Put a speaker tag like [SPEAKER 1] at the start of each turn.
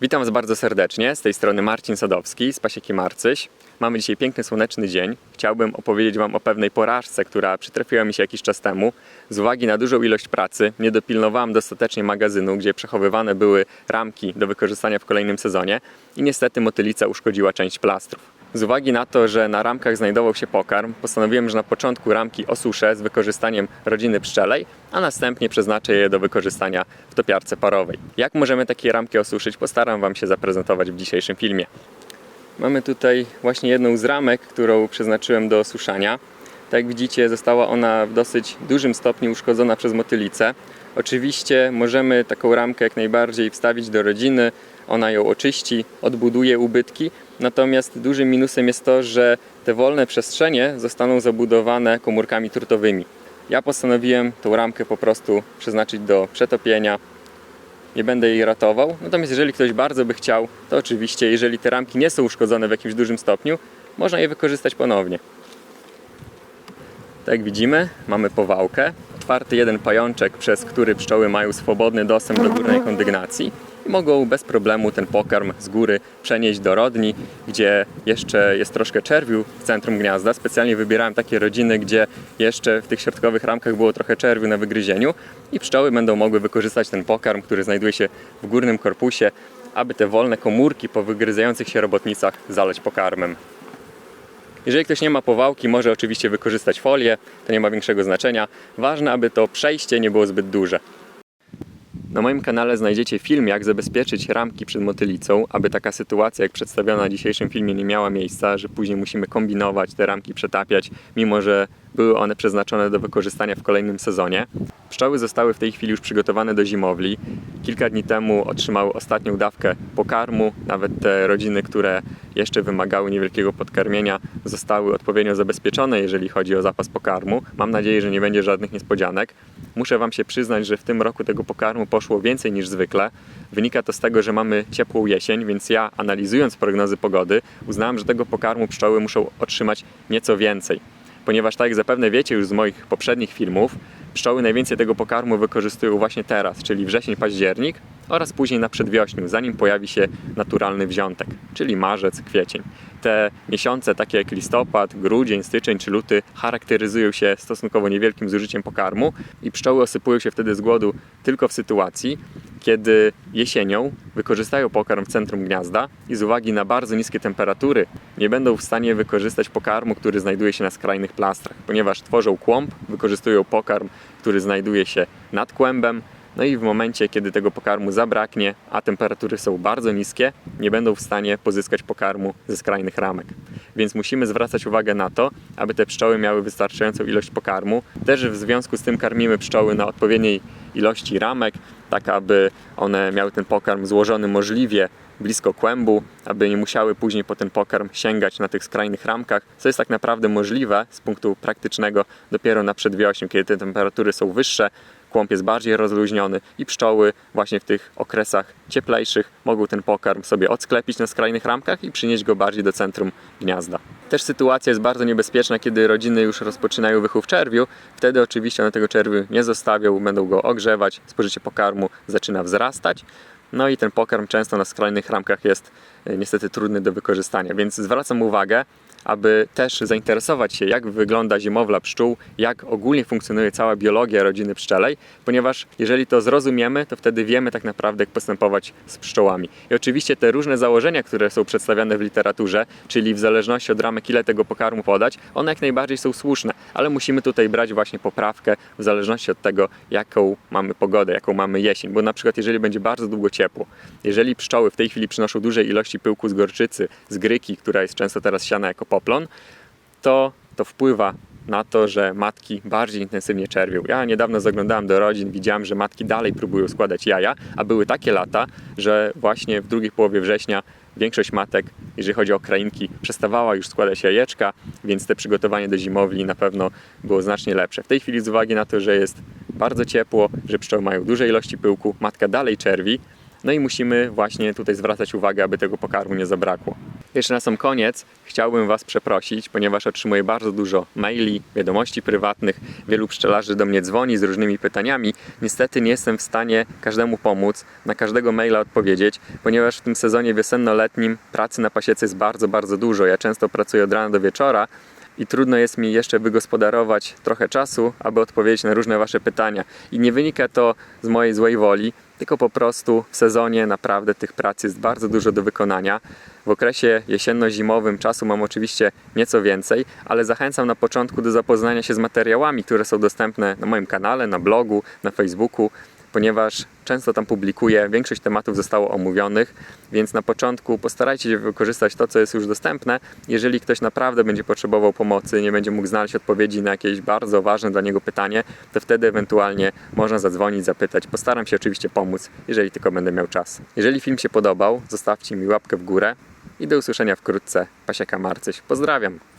[SPEAKER 1] Witam Was bardzo serdecznie. Z tej strony Marcin Sadowski z Pasieki Marcyś. Mamy dzisiaj piękny, słoneczny dzień. Chciałbym opowiedzieć Wam o pewnej porażce, która przytrafiła mi się jakiś czas temu. Z uwagi na dużą ilość pracy nie dopilnowałem dostatecznie magazynu, gdzie przechowywane były ramki do wykorzystania w kolejnym sezonie i niestety motylica uszkodziła część plastrów. Z uwagi na to, że na ramkach znajdował się pokarm, postanowiłem, że na początku ramki osuszę z wykorzystaniem rodziny pszczelej, a następnie przeznaczę je do wykorzystania w topiarce parowej. Jak możemy takie ramki osuszyć, postaram Wam się zaprezentować w dzisiejszym filmie. Mamy tutaj właśnie jedną z ramek, którą przeznaczyłem do osuszania. Tak jak widzicie, została ona w dosyć dużym stopniu uszkodzona przez motylicę. Oczywiście możemy taką ramkę jak najbardziej wstawić do rodziny, ona ją oczyści, odbuduje ubytki. Natomiast dużym minusem jest to, że te wolne przestrzenie zostaną zabudowane komórkami trutowymi. Ja postanowiłem tą ramkę po prostu przeznaczyć do przetopienia, nie będę jej ratował. Natomiast jeżeli ktoś bardzo by chciał, to oczywiście, jeżeli te ramki nie są uszkodzone w jakimś dużym stopniu, można je wykorzystać ponownie. Tak jak widzimy, mamy powałkę, otwarty jeden pajączek, przez który pszczoły mają swobodny dostęp do górnej kondygnacji i mogą bez problemu ten pokarm z góry przenieść do rodni, gdzie jeszcze jest troszkę czerwiu w centrum gniazda. Specjalnie wybierałem takie rodziny, gdzie jeszcze w tych środkowych ramkach było trochę czerwiu na wygryzieniu i pszczoły będą mogły wykorzystać ten pokarm, który znajduje się w górnym korpusie, aby te wolne komórki po wygryzających się robotnicach zalać pokarmem. Jeżeli ktoś nie ma powałki, może oczywiście wykorzystać folię, to nie ma większego znaczenia. Ważne, aby to przejście nie było zbyt duże. Na moim kanale znajdziecie film, jak zabezpieczyć ramki przed motylicą, aby taka sytuacja, jak przedstawiona w dzisiejszym filmie, nie miała miejsca, że później musimy kombinować, te ramki przetapiać, mimo że były one przeznaczone do wykorzystania w kolejnym sezonie. Pszczoły zostały w tej chwili już przygotowane do zimowli. Kilka dni temu otrzymały ostatnią dawkę pokarmu. Nawet te rodziny, które jeszcze wymagały niewielkiego podkarmienia, zostały odpowiednio zabezpieczone, jeżeli chodzi o zapas pokarmu. Mam nadzieję, że nie będzie żadnych niespodzianek. Muszę Wam się przyznać, że w tym roku tego pokarmu poszło więcej niż zwykle. Wynika to z tego, że mamy ciepłą jesień, więc ja analizując prognozy pogody, uznałem, że tego pokarmu pszczoły muszą otrzymać nieco więcej. Ponieważ tak jak zapewne wiecie już z moich poprzednich filmów, pszczoły najwięcej tego pokarmu wykorzystują właśnie teraz, czyli wrzesień, październik oraz później na przedwiośniu, zanim pojawi się naturalny wziątek, czyli marzec, kwiecień. Te miesiące takie jak listopad, grudzień, styczeń czy luty charakteryzują się stosunkowo niewielkim zużyciem pokarmu i pszczoły osypują się wtedy z głodu tylko w sytuacji, kiedy jesienią wykorzystają pokarm w centrum gniazda i z uwagi na bardzo niskie temperatury nie będą w stanie wykorzystać pokarmu, który znajduje się na skrajnych plastrach, ponieważ tworzą kłąb, wykorzystują pokarm, który znajduje się nad kłębem, no i w momencie, kiedy tego pokarmu zabraknie, a temperatury są bardzo niskie, nie będą w stanie pozyskać pokarmu ze skrajnych ramek. Więc musimy zwracać uwagę na to, aby te pszczoły miały wystarczającą ilość pokarmu. Też w związku z tym karmimy pszczoły na odpowiedniej ilości ramek, tak aby one miały ten pokarm złożony możliwie blisko kłębu, aby nie musiały później po ten pokarm sięgać na tych skrajnych ramkach, co jest tak naprawdę możliwe z punktu praktycznego dopiero na przedwiośniu, kiedy te temperatury są wyższe, kłąb jest bardziej rozluźniony i pszczoły właśnie w tych okresach cieplejszych mogą ten pokarm sobie odsklepić na skrajnych ramkach i przynieść go bardziej do centrum gniazda. Też sytuacja jest bardzo niebezpieczna, kiedy rodziny już rozpoczynają wychów czerwiu. Wtedy oczywiście one tego czerwiu nie zostawią, będą go ogrzewać, spożycie pokarmu zaczyna wzrastać. No i ten pokarm często na skrajnych ramkach jest niestety trudny do wykorzystania, więc zwracam uwagę, aby też zainteresować się, jak wygląda zimowla pszczół, jak ogólnie funkcjonuje cała biologia rodziny pszczelej, ponieważ jeżeli to zrozumiemy, to wtedy wiemy tak naprawdę, jak postępować z pszczołami. I oczywiście te różne założenia, które są przedstawiane w literaturze, czyli w zależności od ramek, ile tego pokarmu podać, one jak najbardziej są słuszne, ale musimy tutaj brać właśnie poprawkę w zależności od tego, jaką mamy pogodę, jaką mamy jesień, bo na przykład jeżeli będzie bardzo długo ciepło, jeżeli pszczoły w tej chwili przynoszą duże ilości pyłku z gorczycy, z gryki, która jest często teraz siana jako poplon, to to wpływa na to, że matki bardziej intensywnie czerwią. Ja niedawno zaglądałem do rodzin, widziałem, że matki dalej próbują składać jaja, a były takie lata, że właśnie w drugiej połowie września większość matek, jeżeli chodzi o krainki, przestawała już składać jajeczka, więc te przygotowanie do zimowli na pewno było znacznie lepsze. W tej chwili z uwagi na to, że jest bardzo ciepło, że pszczoły mają duże ilości pyłku, matka dalej czerwi, no i musimy właśnie tutaj zwracać uwagę, aby tego pokarmu nie zabrakło. Jeszcze na sam koniec chciałbym Was przeprosić, ponieważ otrzymuję bardzo dużo maili, wiadomości prywatnych. Wielu pszczelarzy do mnie dzwoni z różnymi pytaniami. Niestety nie jestem w stanie każdemu pomóc, na każdego maila odpowiedzieć, ponieważ w tym sezonie wiosenno-letnim pracy na pasiece jest bardzo, bardzo dużo. Ja często pracuję od rana do wieczora i trudno jest mi jeszcze wygospodarować trochę czasu, aby odpowiedzieć na różne Wasze pytania. I nie wynika to z mojej złej woli, tylko po prostu w sezonie naprawdę tych prac jest bardzo dużo do wykonania. W okresie jesienno-zimowym czasu mam oczywiście nieco więcej, ale zachęcam na początku do zapoznania się z materiałami, które są dostępne na moim kanale, na blogu, na Facebooku, ponieważ często tam publikuję, większość tematów zostało omówionych, więc na początku postarajcie się wykorzystać to, co jest już dostępne. Jeżeli ktoś naprawdę będzie potrzebował pomocy, nie będzie mógł znaleźć odpowiedzi na jakieś bardzo ważne dla niego pytanie, to wtedy ewentualnie można zadzwonić, zapytać. Postaram się oczywiście pomóc, jeżeli tylko będę miał czas. Jeżeli film się podobał, zostawcie mi łapkę w górę i do usłyszenia wkrótce. Pasieka Marcyś. Pozdrawiam!